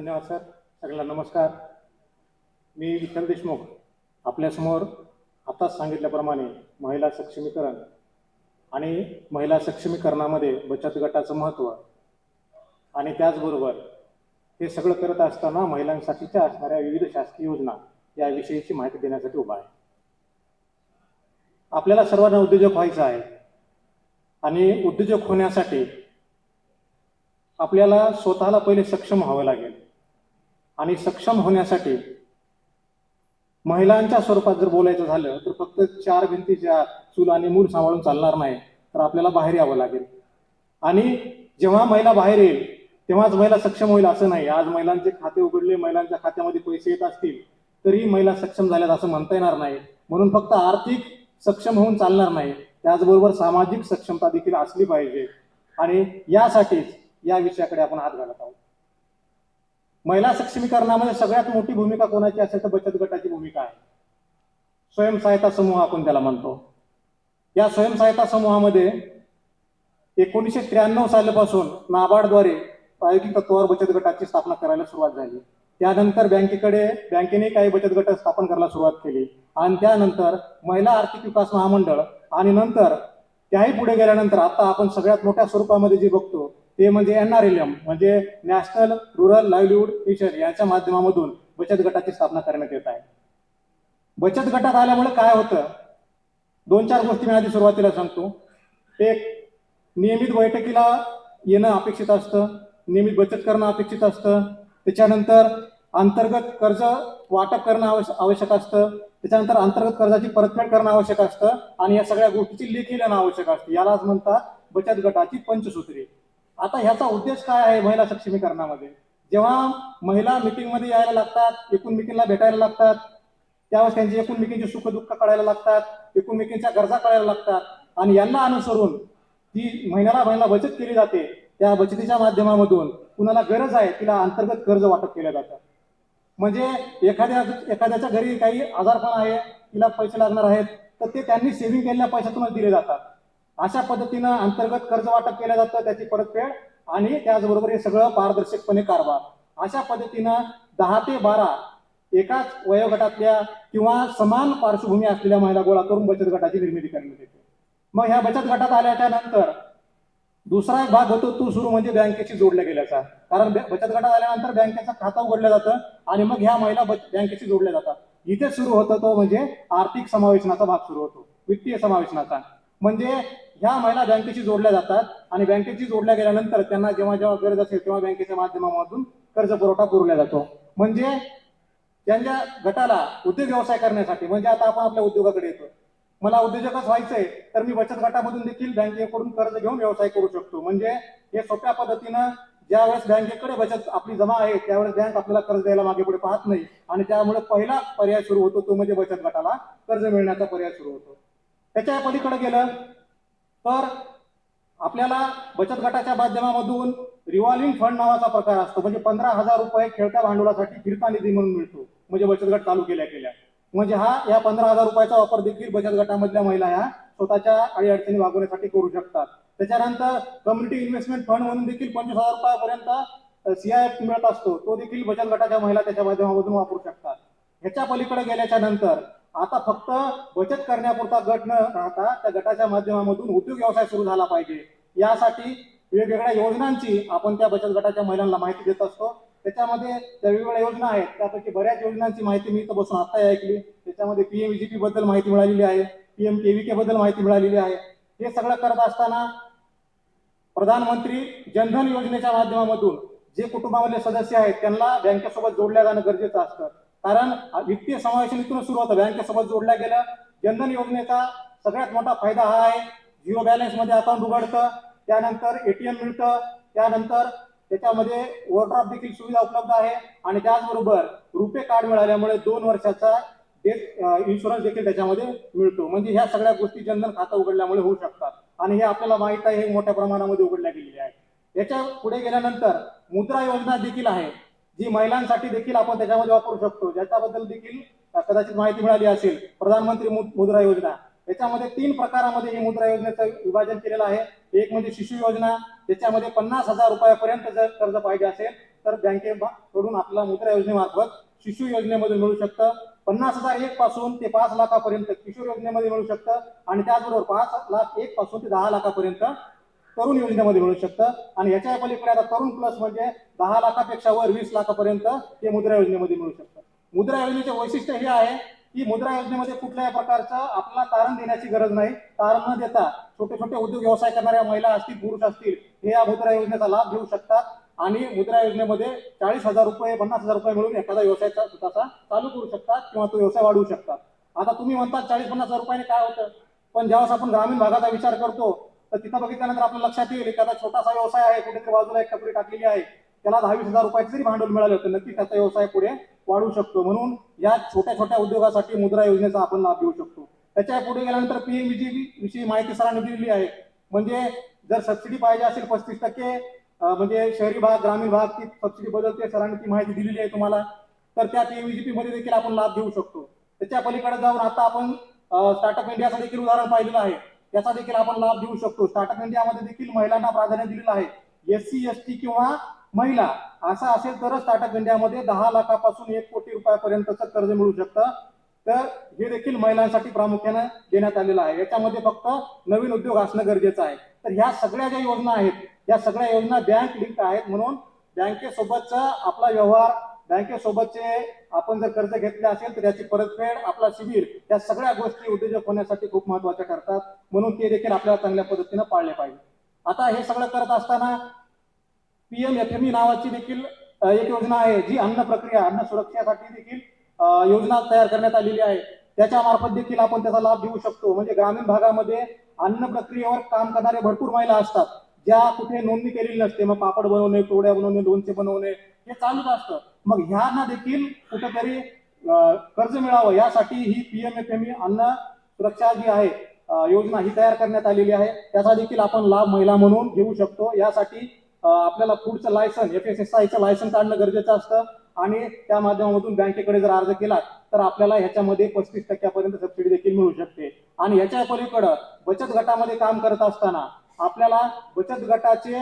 धन्यवाद सर. सगळ्यांना नमस्कार. मी विठ्ठल देशमुख. आपल्यासमोर आताच सांगितल्याप्रमाणे महिला सक्षमीकरण आणि महिला सक्षमीकरणामध्ये बचत गटाचं महत्त्व आणि त्याचबरोबर हे सगळं करत असताना महिलांसाठीच्या असणाऱ्या विविध शासकीय योजना याविषयीची माहिती देण्यासाठी उभा आहे. आपल्याला सर्वांना उद्योजक व्हायचं आहे आणि उद्योजक होण्यासाठी आपल्याला स्वतःला पहिले सक्षम व्हावं लागेल. आणि सक्षम होण्यासाठी महिलांच्या स्वरूपात जर बोलायचं झालं तर फक्त चार भिंतीच्या चूल आणि मूल सांभाळून चालणार नाही तर आपल्याला बाहेर यावं लागेल. आणि जेव्हा महिला बाहेर येईल तेव्हाच महिला सक्षम होईल असं नाही. आज महिलांचे खाते उघडले महिलांच्या खात्यामध्ये पैसे येत असतील तरी महिला सक्षम झाल्यात असं म्हणता येणार नाही. म्हणून फक्त आर्थिक सक्षम होऊन चालणार नाही. त्याचबरोबर सामाजिक सक्षमता देखील असली पाहिजे. आणि यासाठीच या विषयाकडे आपण हात घालत आहोत. महिला सक्षमीकरणामध्ये सगळ्यात मोठी भूमिका कोणाची असेल तर बचत गटाची भूमिका आहे. स्वयंसहायता समूह आपण त्याला म्हणतो. या स्वयंसहायता समूहामध्ये एकोणीसशे त्र्याण्णव सालापासून नाबार्डद्वारे प्रायोगिक तत्वावर बचत गटाची स्थापना करायला सुरुवात झाली. त्यानंतर बँकेकडे बँकेने काही बचत गट स्थापन करायला सुरुवात केली. आणि त्यानंतर महिला आर्थिक विकास महामंडळ आणि नंतर त्याही पुढे गेल्यानंतर आता आपण सगळ्यात मोठ्या स्वरूपामध्ये जे बघतो ते म्हणजे एन आर एल एम म्हणजे नॅशनल रुरल लाईव्हलीहूड मिशन याच्या माध्यमामधून बचत गटाची स्थापना करण्यात येत आहे. बचत गटात आल्यामुळे काय होतं? दोन चार गोष्टी मी आधी सुरुवातीला सांगतो. एक नियमित बैठकीला येणं अपेक्षित असतं नियमित बचत करणं अपेक्षित असतं. त्याच्यानंतर अंतर्गत कर्ज वाटप करणं आवश्यक असतं. त्याच्यानंतर अंतर्गत कर्जाची परतफेड करणं आवश्यक असतं. आणि या सगळ्या गोष्टीची लेखी लिहिणं आवश्यक असतं. यालाच म्हणतात बचत गटाची पंचसूत्री. आता ह्याचा उद्देश काय आहे महिला सक्षमीकरणामध्ये? जेव्हा महिला मिटिंगमध्ये यायला लागतात एकूण मिटिंगला भेटायला लागतात त्यावेळेस त्यांची एकूण मिटिंगची सुख दुःख कळायला लागतात एकूण गरजा कळायला लागतात आणि यांना अनुसरून जी महिन्याला महिला बचत केली जाते त्या बचतीच्या माध्यमामधून कुणाला गरज आहे तिला अंतर्गत कर्ज वाटप केलं जातं. म्हणजे एखाद्या एखाद्याच्या घरी काही आजारपण आहे तिला पैसे लागणार आहेत तर ते त्यांनी सेव्हिंग केलेल्या पैशातूनच दिले जातात. अशा पद्धतीनं अंतर्गत कर्ज वाटप केलं जातं त्याची परतफेड आणि त्याचबरोबर हे सगळं पारदर्शकपणे कारभार. अशा पद्धतीनं दहा ते बारा एकाच वयोगटातल्या किंवा समान पार्श्वभूमी असलेल्या महिला गोळा करून बचत गटाची निर्मिती करण्यात येते. मग ह्या बचत गटात आल्याच्यानंतर दुसरा एक भाग होतो तो सुरू म्हणजे बँकेशी जोडल्या गेल्याचा. कारण बचत गटात आल्यानंतर बँकेचं खातं उघडलं जातं आणि मग ह्या महिला बँकेशी जोडल्या जातात. इथे सुरू होतं तो म्हणजे आर्थिक समावेशनाचा भाग सुरू होतो. वित्तीय समावेशनाचा. म्हणजे ह्या महिला बँकेशी जोडल्या जातात आणि बँकेशी जोडल्या गेल्यानंतर त्यांना जेव्हा जेव्हा गरज असेल तेव्हा बँकेच्या माध्यमामधून कर्ज पुरवठा पुरवला जातो. म्हणजे त्यांच्या गटाला उद्योग व्यवसाय करण्यासाठी म्हणजे आता आपण आपल्या उद्योगाकडे येतो. मला उद्योजकच व्हायचंय तर मी बचत गटामधून देखील बँकेकडून कर्ज घेऊन व्यवसाय करू शकतो. म्हणजे हे सोप्या पद्धतीनं ज्यावेळेस बँकेकडे बचत आपली जमा आहे त्यावेळेस बँक आपल्याला कर्ज द्यायला मागे पुढे पाहत नाही. आणि त्यामुळे पहिला पर्याय सुरू होतो तो म्हणजे बचत गटाला कर्ज मिळण्याचा पर्याय सुरू होतो. त्याच्या पलीकडे गेलं तर आपल्याला बचत गटाच्या माध्यमामधून रिव्हॉल्व्हिंग फंड नावाचा प्रकार असतो. म्हणजे पंधरा हजार रुपये खेळत्या भांडवलासाठी फिरता निधी म्हणून मिळतो. म्हणजे बचत गट चालू केल्या केल्या म्हणजे हा या पंधरा हजार रुपयाचा वापर देखील बचत गटामधल्या महिला ह्या स्वतःच्या अडीअडचणी वागवण्यासाठी करू शकतात. त्याच्यानंतर कम्युनिटी इन्व्हेस्टमेंट फंड म्हणून देखील पंचवीस हजार रुपयापर्यंत सीआयएफ मिळत असतो. तो देखील बचत गटाच्या महिला त्याच्या माध्यमामधून वापरू शकतात. ह्याच्या पलीकडे गेल्याच्यानंतर आता फक्त बचत करण्यापुरता गट न राहता त्या गटाच्या माध्यमामधून उद्योग व्यवसाय सुरू झाला पाहिजे. यासाठी वेगवेगळ्या योजनांची आपण त्या बचत गटाच्या महिलांना माहिती देत असतो. त्याच्यामध्ये त्या वेगवेगळ्या योजना आहेत त्यापैकी बऱ्याच योजनांची माहिती मी इथं बसून आता ऐकली. त्याच्यामध्ये पीएमजीपी बद्दल माहिती मिळालेली आहे. पीएम केव्हीके बद्दल माहिती मिळालेली आहे. हे सगळं करत असताना प्रधानमंत्री जनधन योजनेच्या माध्यमामधून जे कुटुंबामधले सदस्य आहेत त्यांना बँकेसोबत जोडल्या जाणं गरजेचं असतं. कारण वित्तीय समावेशन इथून सुरू होतं. बँकेसोबत जोडल्या गेलं जनधन योजनेचा सगळ्यात मोठा फायदा हा आहे. झिरो बॅलन्समध्ये अकाउंट उघडतं. त्यानंतर एटीएम मिळतं. त्यानंतर त्याच्यामध्ये ओव्हरड्राफ्ट देखील सुविधा उपलब्ध आहे. आणि त्याचबरोबर रुपे कार्ड मिळाल्यामुळे दोन वर्षाचा डेट इन्शुरन्स देखील त्याच्यामध्ये मिळतो. म्हणजे ह्या सगळ्या गोष्टी जनधन खातं उघडल्यामुळे होऊ शकतात. आणि हे आपल्याला माहीत आहे हे मोठ्या प्रमाणामध्ये उघडल्या गेलेली आहे. याच्यापुढे गेल्यानंतर मुद्रा योजना देखील आहे. जी महिलांसाठी देखील आपण त्याच्यामध्ये वापरू शकतो. ज्याच्याबद्दल देखील कदाचित माहिती मिळाली असेल. प्रधानमंत्री मुद्रा योजना. याच्यामध्ये तीन प्रकारामध्ये ही मुद्रा योजनेचं विभाजन केलेलं आहे. एक म्हणजे शिशु योजना. त्याच्यामध्ये पन्नास हजार रुपयापर्यंत जर कर्ज पाहिजे असेल तर बँकेकडून आपल्याला मुद्रा योजनेमार्फत शिशु योजनेमध्ये मिळू शकतं. पन्नास हजार एक पासून ते पाच लाखापर्यंत किशोर योजनेमध्ये मिळू शकतं. आणि त्याचबरोबर पाच लाख एक पासून ते दहा लाखापर्यंत तरुण योजनेमध्ये मिळू शकतं. आणि याच्या पलीकडे आता तरुण प्लस म्हणजे दहा लाखापेक्षा वर वीस लाखापर्यंत हे मुद्रा योजनेमध्ये मिळू शकतं. मुद्रा योजनेचे वैशिष्ट्य हे आहे की मुद्रा योजनेमध्ये कुठल्याही प्रकारचं आपल्याला तारण देण्याची गरज नाही. तारण न देता छोटे छोटे उद्योग व्यवसाय करणाऱ्या महिला असतील पुरुष असतील हे या मुद्रा योजनेचा लाभ घेऊ शकतात. आणि मुद्रा योजनेमध्ये चाळीस हजार रुपये पन्नास हजार रुपये मिळून एखादा व्यवसाय स्वतःचा चालू करू शकतात किंवा तो व्यवसाय वाढवू शकतात. आता तुम्ही म्हणतात चाळीस पन्नास हजार रुपयाने काय होतं? पण ज्यावेळेस आपण ग्रामीण भागाचा विचार करतो तर तिथं बघितल्यानंतर आपल्या लक्षात येईल एखादा छोटासा व्यवसाय आहे कुठेतरी बाजूला एक टपरी टाकलेली आहे. त्याला दहावीस हजार रुपयाचं जरी भांडवल मिळाले होते नक्की त्याचा व्यवसाय पुढे वाढू शकतो. म्हणून या छोट्या छोट्या उद्योगासाठी मुद्रा योजनेचा आपण लाभ घेऊ शकतो. त्याच्या पुढे गेल्यानंतर पीएमजी विषयी माहिती सरांनी दिलेली आहे. म्हणजे जर सबसिडी पाहिजे असेल पस्तीस टक्के म्हणजे शहरी भाग ग्रामीण भाग ती सबसिडी बदलते सरांनी ती माहिती दिलेली आहे तुम्हाला तर त्या पीएमजीपी मध्ये देखील आपण लाभ घेऊ शकतो. त्याच्या पलीकडे जाऊन आता आपण स्टार्टअप इंडियाचं देखील उदाहरण पाहिलेलं आहे. त्याचा देखील आपण लाभ घेऊ शकतो. स्टार्टअप इंडियामध्ये देखील महिलांना प्राधान्य दिलेलं आहे. एस सी एस टी किंवा महिला असा असेल तरच स्टार्टअप इंडियामध्ये दहा लाखापासून एक कोटी रुपयापर्यंतचं कर्ज मिळू शकतं. तर हे देखील महिलांसाठी प्रामुख्यानं देण्यात आलेलं आहे. याच्यामध्ये फक्त नवीन उद्योग असणं गरजेचं आहे. तर ह्या सगळ्या ज्या योजना आहेत या सगळ्या योजना बँक लिंक आहेत म्हणून बँकेसोबतचा आपला व्यवहार बँकेसोबतचे आपण जर कर्ज घेतले असेल तर याची परतफेड आपला शिबिर या सगळ्या गोष्टी उद्योजक होण्यासाठी खूप महत्त्वाच्या ठरतात. म्हणून ते देखील आपल्याला चांगल्या पद्धतीनं पाळले पाहिजे. आता हे सगळं करत असताना पीएम एम ई नावाची देखील एक योजना आहे जी अन्न प्रक्रिया अन्न सुरक्षेसाठी देखील योजना तयार करण्यात आलेली आहे. त्याच्या मार्फत देखील आपण त्याचा लाभ घेऊ शकतो. म्हणजे ग्रामीण भागामध्ये अन्न प्रक्रियेवर काम करणारे भरपूर महिला असतात. ज्या कुठे नोंदणी केलेली नसते मग पापड बनवणे कोड्या बनवणे लोणचे बनवणे हे चालूच असतं. मग ह्यांना देखील कुठेतरी कर्ज मिळावं. यासाठी ही पीएम एफ एम अन्न सुरक्षा जी आहे योजना ही तयार करण्यात आलेली आहे. त्याचा देखील आपण लाभ महिला म्हणून घेऊ शकतो. यासाठी आपल्याला पुढचं लायसन एफ एस एस आयचं लायसन काढणं गरजेचं असतं. आणि त्या माध्यमातून बँकेकडे जर अर्ज केला तर आपल्याला ह्याच्यामध्ये पस्तीस टक्क्यापर्यंत सबसिडी देखील मिळू शकते. आणि याच्या पलीकडं बचत गटामध्ये काम करत असताना आपल्याला बचत गटाचे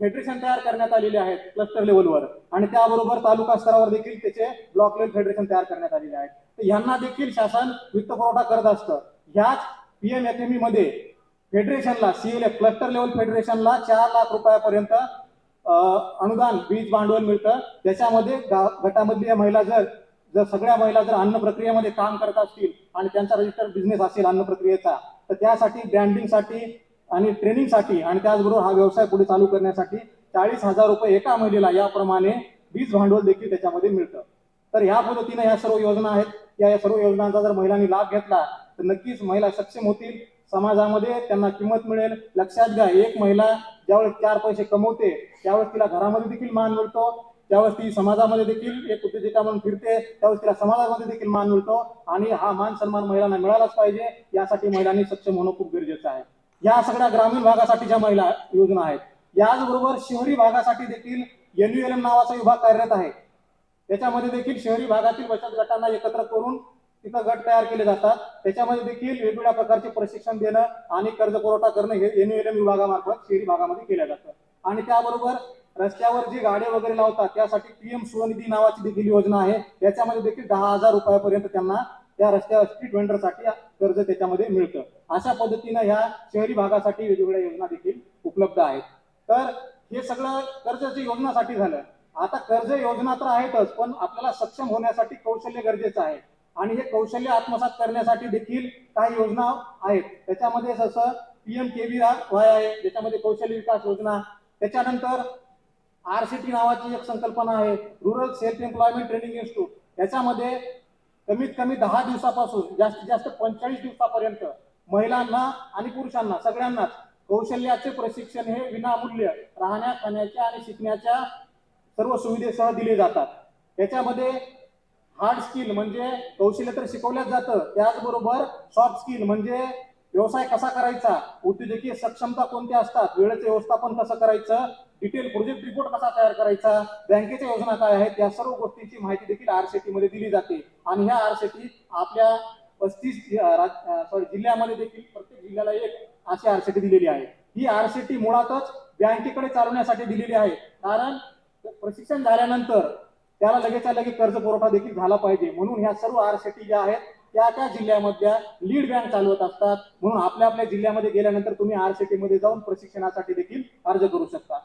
फेडरेशन तयार करण्यात आलेले आहेत क्लस्टर लेवलवर आणि त्याबरोबर तालुका स्तरावर देखील त्याचे ब्लॉक लेवल फेडरेशन तयार करण्यात आलेले आहेत. तर यांना देखील शासन वित्त पुरवठा करत असतं. ह्याच पीएम एफ एममध्ये फेडरेशनला सीएलएफ क्लस्टर लेवल फेडरेशनला चार लाख रुपयापर्यंत अनुदान बीज भांडवल मिळतं. त्याच्यामध्ये गटामधल्या महिला जर जर सगळ्या महिला जर अन्न प्रक्रियेमध्ये काम करत असतील आणि त्यांचा रजिस्टर बिझनेस असेल अन्न प्रक्रियेचा तर त्यासाठी ब्रँडिंगसाठी आणि ट्रेनिंगसाठी आणि त्याचबरोबर हा व्यवसाय पुढे चालू करण्यासाठी चाळीस हजार रुपये एका महिलेला याप्रमाणे बीज भांडवल देखील त्याच्यामध्ये मिळतं. तर ह्या पद्धतीने ह्या सर्व योजना आहेत. या या सर्व योजनांचा जर महिलांनी लाभ घेतला तर नक्कीच महिला सक्षम होतील. समाजामध्ये त्यांना किंमत मिळेल. लक्षात घ्या एक महिला ज्यावेळेस चार पैसे कमवते त्यावेळेस तिला घरामध्ये देखील मान मिळतो. त्यावेळेस ती समाजामध्ये देखील एक उद्योजिका म्हणून फिरते त्यावेळेस तिला समाजामध्ये देखील मान मिळतो. आणि हा मान सन्मान महिलांना मिळालाच पाहिजे. यासाठी महिलांनी सक्षम होणं खूप गरजेचं आहे. या सगळ्या ग्रामीण भागासाठी ज्या महिला योजना आहेत याचबरोबर शहरी भागासाठी देखील एनयूएलएम नावाचा विभाग कार्यरत आहे. त्याच्यामध्ये देखील शहरी भागातील बचत गटांना एकत्र करून तिथं गट तयार केले जातात. त्याच्यामध्ये देखील वेगवेगळ्या प्रकारचे प्रशिक्षण देणं आणि कर्ज पुरवठा करणं हे एनयूएलएम विभागामार्फत शहरी भागामध्ये केलं जातं. आणि त्याबरोबर रस्त्यावर जी गाड्या वगैरे लावतात त्यासाठी पीएम स्वनिधी नावाची देखील योजना आहे. याच्यामध्ये देखील दहा हजार रुपयापर्यंत त्यांना त्या रस्त्या स्ट्रीट वेंडरसाठी कर्ज त्याच्यामध्ये मिळतं. अशा पद्धतीनं ह्या शहरी भागासाठी वेगवेगळ्या योजना देखील उपलब्ध आहेत. तर हे सगळं कर्जाची योजनासाठी झालं. आता कर्ज योजना तर आहेतच पण आपल्याला सक्षम होण्यासाठी कौशल्य गरजेचं आहे. आणि हे कौशल्य आत्मसात करण्यासाठी देखील काही योजना आहेत. त्याच्यामध्ये जसं पीएम केव्ही वाय आहे ज्याच्यामध्ये कौशल्य विकास योजना त्याच्यानंतर आर सी टी नावाची एक संकल्पना आहे rural self employment training institute याच्यामध्ये कमीत कमी दहा दिवसापासून जास्तीत जास्त पंचेचाळीस दिवसापर्यंत महिलांना आणि पुरुषांना सगळ्यांनाच कौशल्याचे प्रशिक्षण हे विनामूल्य राहण्या खाण्याच्या आणि शिकण्याच्या सर्व सुविधेसह दिले जातात. त्याच्यामध्ये हार्ड स्किल म्हणजे कौशल्य तर शिकवल्याच जातं त्याचबरोबर सॉफ्ट स्किल म्हणजे व्यवसाय कसा करायचा उद्योजकीय सक्षमता कोणत्या असतात वेळेचं व्यवस्थापन कसं करायचं डिटेल प्रोजेक्ट रिपोर्ट कसा तयार करायचा बँकेच्या योजना काय आहेत या सर्व गोष्टींची माहिती देखील आरसीटी मध्ये दिली जाते. आणि ह्या आरसीटी आपल्या पस्तीस सॉरी जिल्ह्यामध्ये देखील प्रत्येक जिल्ह्याला एक अशी आरसीटी दिलेली आहे. ही आरसीटी मुळातच बँकेकडे चालवण्यासाठी दिलेली आहे. कारण प्रशिक्षण झाल्यानंतर त्याला लगेचच्या लगेच कर्ज पुरवठा देखील झाला पाहिजे. म्हणून ह्या सर्व आरसीटी ज्या आहेत त्या त्या जिल्ह्यामधल्या लीड बँक चालवत असतात. म्हणून आपल्या आपल्या जिल्ह्यामध्ये गेल्यानंतर तुम्ही आरसीटी मध्ये जाऊन प्रशिक्षणासाठी देखील अर्ज करू शकता.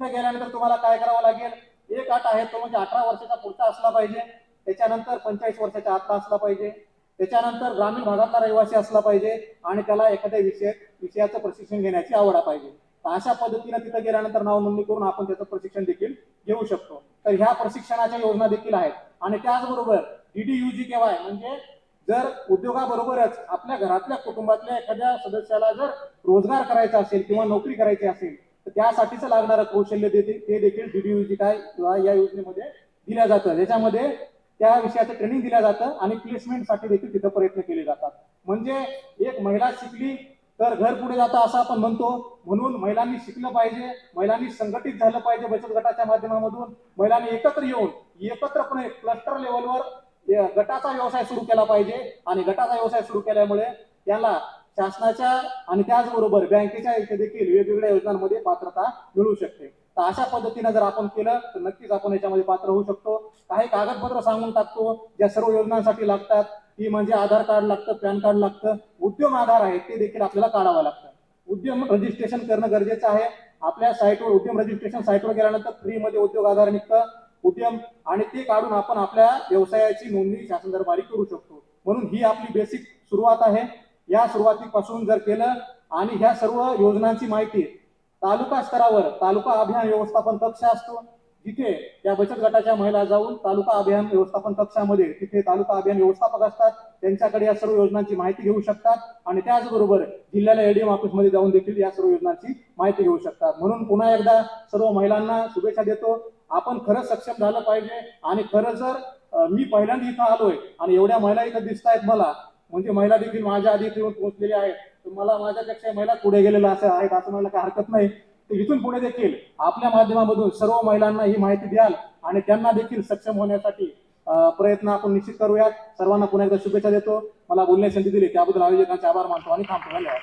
तिथे गेल्यानंतर तुम्हाला काय करावं लागेल? एक अट आहे तो म्हणजे अठरा वर्षाचा पुढचा असला पाहिजे. त्याच्यानंतर पंचेचाळीस वर्षाच्या आतला असला पाहिजे. त्याच्यानंतर ग्रामीण भागातला रहिवासी असला पाहिजे आणि त्याला एखाद्या विषय विषयाचं प्रशिक्षण घेण्याची आवड पाहिजे. तर अशा पद्धतीने तिथे गेल्यानंतर नाव नोंदणी करून आपण त्याचं प्रशिक्षण देखील घेऊ शकतो. तर ह्या प्रशिक्षणाच्या योजना देखील आहेत. आणि त्याचबरोबर डीडीयूजी केव्हा आहे म्हणजे जर उद्योगाबरोबरच आपल्या घरातल्या कुटुंबातल्या एखाद्या सदस्याला जर रोजगार करायचा असेल किंवा नोकरी करायची असेल तर त्यासाठीच लागणारं कौशल्य देते ते देखील डीडीयूजी काय किंवा या योजनेमध्ये दिल्या जातं. ज्याच्यामध्ये त्या विषयाचं ट्रेनिंग दिलं जातं आणि प्लेसमेंटसाठी देखील तिथं प्रयत्न केले जातात. म्हणजे एक महिला शिकली तर घर पुढे जातं असं आपण म्हणतो. म्हणून महिलांनी शिकलं पाहिजे महिलांनी संघटित झालं पाहिजे बचत गटाच्या माध्यमामधून. महिलांनी एकत्र येऊन एकत्रपणे क्लस्टर लेवलवर गटाचा व्यवसाय सुरू केला पाहिजे. आणि गटाचा व्यवसाय सुरू केल्यामुळे त्याला शासनाच्या आणि त्याचबरोबर बँकेच्या इथे देखील वेगवेगळ्या योजनांमध्ये पात्रता मिळू शकते. तर अशा पद्धतीने जर आपण केलं तर नक्कीच आपण याच्यामध्ये पात्र होऊ शकतो. काही कागदपत्र सांगून टाकतो ज्या सर्व योजनांसाठी लागतात. ती म्हणजे आधार कार्ड लागतं पॅन कार्ड लागतं. उद्यम आधार आहे ते देखील आपल्याला काढावं लागतं. उद्यम रजिस्ट्रेशन करणं गरजेचं आहे. आपल्या साईटवर उद्यम रजिस्ट्रेशन साईटवर गेल्यानंतर फ्रीमध्ये उद्योग आधार निघतं. उद्यम आणि ते काढून आपण आपल्या व्यवसायाची नोंदणी शासन दरबारी करू शकतो. म्हणून ही आपली बेसिक सुरुवात आहे. या सुरुवातीपासून जर केलं आणि ह्या सर्व योजनांची माहिती तालुका स्तरावर तालुका अभियान व्यवस्थापन कक्ष असतो जिथे त्या बचत गटाच्या महिला जाऊन तालुका अभियान व्यवस्थापन कक्षामध्ये तिथे तालुका अभियान व्यवस्थापक असतात. त्यांच्याकडे या सर्व योजनांची माहिती घेऊ शकतात आणि त्याचबरोबर जिल्ह्याला एडीएम ऑफिसमध्ये जाऊन देखील या सर्व योजनांची माहिती घेऊ शकतात. म्हणून पुन्हा एकदा सर्व महिलांना शुभेच्छा देतो. आपण खरंच सक्षम झालं पाहिजे आणि खरं जर मी पहिल्यांदा इथं आलोय आणि एवढ्या महिला इथं दिसत आहेत मला म्हणजे महिला देखील माझ्या आधी येऊन पोहोचलेल्या आहेत. तर मला माझ्यापेक्षा महिला पुढे गेलेल्या असं आहेत असं म्हणायला काही हरकत नाही. तर इथून पुढे देखील आपल्या माध्यमामधून सर्व महिलांना ही माहिती द्याल आणि त्यांना देखील सक्षम होण्यासाठी प्रयत्न आपण निश्चित करूयात. सर्वांना पुन्हा एकदा शुभेच्छा देतो. मला बोलण्याची संधी दिली. त्याबद्दल आयोजकांचे आभार मानतो आणि थांबतो. धन्यवाद.